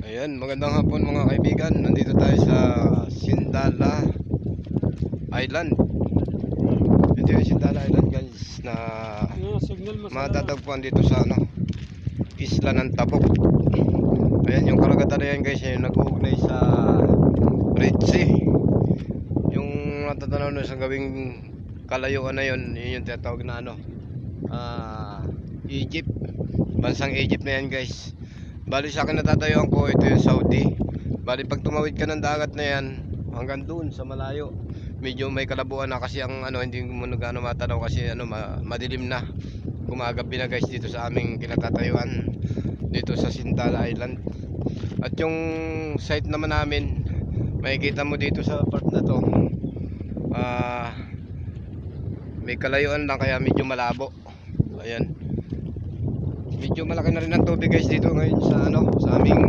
Ayan, magandang hapon mga kaibigan. Nandito tayo sa Sindala Island. Ito yung Sindala Island guys na matatagpuan dito sa ano, isla ng Tabok. Ayan yung karagatan na yan guys, yung nag-uugnay sa Red Sea. Yung natatanaw na sa gawing kalayuan na yun, yun yung tinatawag na ano, ah, Egypt. Bansang Egypt na yan guys. Bali sa akin natatayuan ko, ito yung Saudi. Bali pag tumawid ka ng dagat na yan, hanggang doon sa malayo, medyo may kalabuan na kasi ang ano, hindi mo na gaano matanaw kasi ano, ma- madilim na. Gumagabi na guys dito sa aming kinatatayuan dito sa Sintala Island. At yung site naman namin, makikita mo dito sa part na to. Ah, may kalayuan lang kaya medyo malabo. Ayan. Medyo malaki na rin ang tubig guys dito ngayon sa ano, sa aming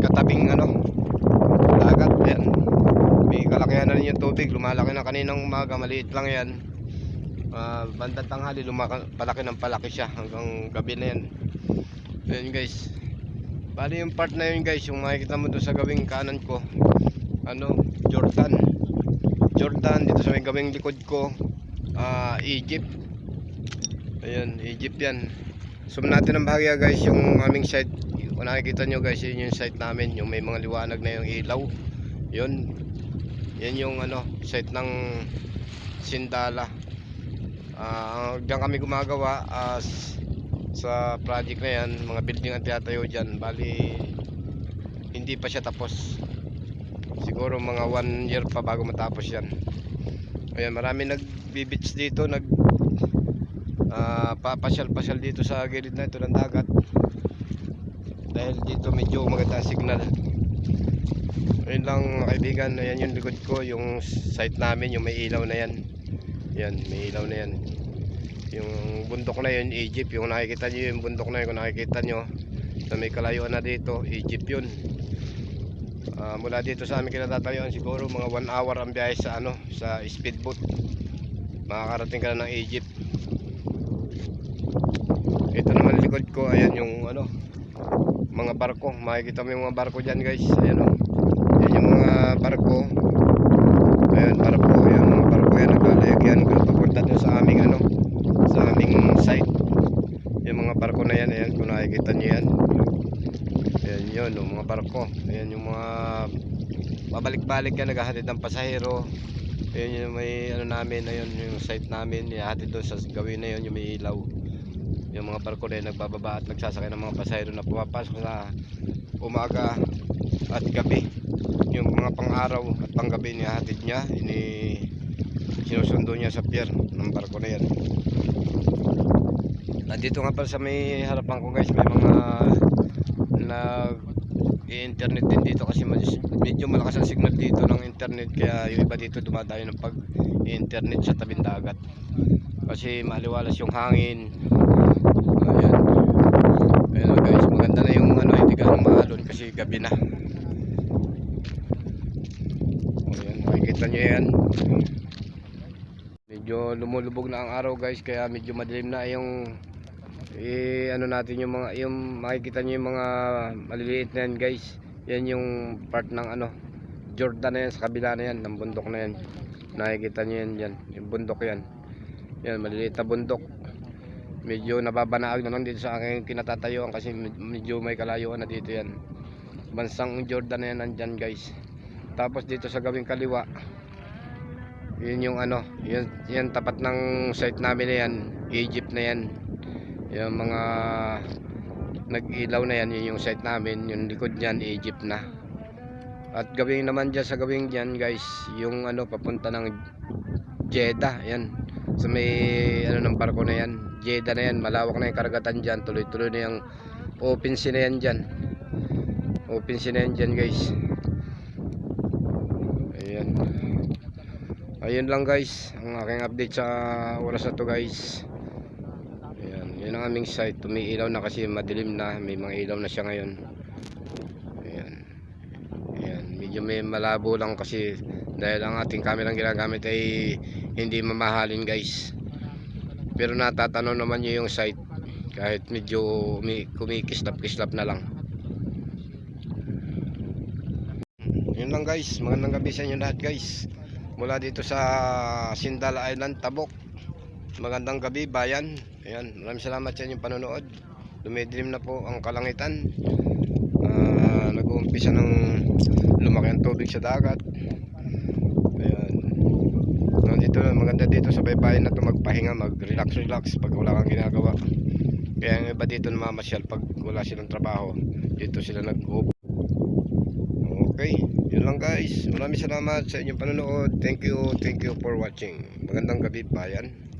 katabing ano, dagat. Ayan. May kalakihan na rin yung tubig. Lumalaki na kaninang umaga, maliit lang yan. Ah, bandang tanghali, lumaka, palaki ng palaki siya hanggang gabi na yan. Ayan guys. Bali yung part na yun guys, yung makikita mo doon sa gawing kanan ko. Ano, Jordan. Jordan, dito sa may gawing likod ko. ah Egypt. Ayan, Egypt yan. Zoom natin ang bahagya guys, yung aming site. Kung nakikita nyo guys, yun yung site namin. Yung may mga liwanag na yung ilaw. Yun. Yan yung ano, site ng Sindala. Ah, diyan kami gumagawa as sa project na yan, mga building ang tiyatayo dyan. Bali, hindi pa siya tapos. Siguro mga one year pa bago matapos yan. Ayan, marami nagbibits dito, nag ah, papasyal-pasyal dito sa gilid na ito ng dagat. Dahil dito medyo maganda ang signal. Ayun lang kaibigan, ayan yung likod ko, yung site namin, yung may ilaw na yan. Yan, may ilaw na yan. Yung bundok na yun, Egypt. Yung nakikita nyo yung bundok na yun, kung nakikita nyo, sa may kalayuan na dito, Egypt yun. Ah, mula dito sa amin kinatatayuan siguro mga 1 hour ang biyahe sa ano, sa speedboat. Makakarating ka na ng Egypt. Ito naman likod ko, ayan yung ano, mga barko. Makikita mo yung mga barko diyan, guys. Ayan oh. Yan yung mga barko. Ayan, barko. Ayan, mga barko yan. Naglalayag yan. Papunta dun sa aming ano, sa aming site. Yung mga barko na yan, ayan, kung nakikita nyo yan. Ayan yun, yung mga barko. Ayan yung mga babalik-balik yan, naghahatid ng pasahero. Ayan yung may ano namin, ayun yung site namin, ihahatid doon sa gawin na yun, yung may ilaw. Yung mga barko na nagbababa at nagsasakay ng mga pasahero na pumapasok sa umaga at gabi. Yung mga pang-araw at pang-gabi niyahatid niya, ini sinusundo niya sa pier ng barko na yan. Nandito nga pala sa may harapan ko guys, may mga nag internet din dito kasi medyo malakas ang signal dito ng internet kaya yung iba dito dumadayo ng pag internet sa tabing dagat kasi maliwalas yung hangin. Ayan. Ayan guys. Maganda na yung ano hindi ganun maalon kasi gabi na. Ayan makikita nyo yan. Medyo lumulubog na ang araw guys kaya medyo madilim na yung eh ano natin yung mga yung makikita niyo yung mga maliliit na yan guys. Yan yung part ng ano Jordan na yan sa kabila na yan ng bundok na yan. Nakikita niyo yan dyan yung bundok yan yan maliliit na bundok medyo nababanaag na lang dito sa aking kinatatayuan kasi med- medyo may kalayuan na dito yan bansang Jordan na yan nandyan guys tapos dito sa gawing kaliwa yun yung ano yun, yan tapat ng site namin na yan Egypt na yan yung mga nag-ilaw na yan, yun yung site namin, yung likod niyan, Egypt na. At gawing naman dyan sa gawing dyan guys, yung ano, papunta ng Jeddah, yan. Sa may ano ng barko na yan, Jeddah na yan, malawak na yung karagatan dyan, tuloy-tuloy na yung open sea na yan dyan. Open sea na yan dyan guys. Ayan. Ayun lang guys, ang aking update sa oras na to guys. Ayan, yun ang aming site. Tumiilaw na kasi madilim na. May mga ilaw na siya ngayon. Ayan. Ayan, medyo may malabo lang kasi dahil ang ating kamerang ginagamit ay hindi mamahalin guys. Pero natatanaw naman nyo yung site. Kahit medyo umi- kumikislap-kislap na lang. Yun lang guys, magandang gabi sa inyo lahat guys. Mula dito sa Sindal Island, Tabok. Magandang gabi bayan. Ayan, maraming salamat sa inyong panonood. Dumidilim na po ang kalangitan. Ah, nag-uumpisa ng lumaki ang tubig sa dagat. Ayan. Nandito maganda dito sa baybayin na to magpahinga, mag-relax relax pag wala kang ginagawa. Kaya ang iba dito namamasyal pag wala silang trabaho. Dito sila nag Okay, yun lang guys. Maraming salamat sa inyong panonood. Thank you, thank you for watching. Magandang gabi bayan.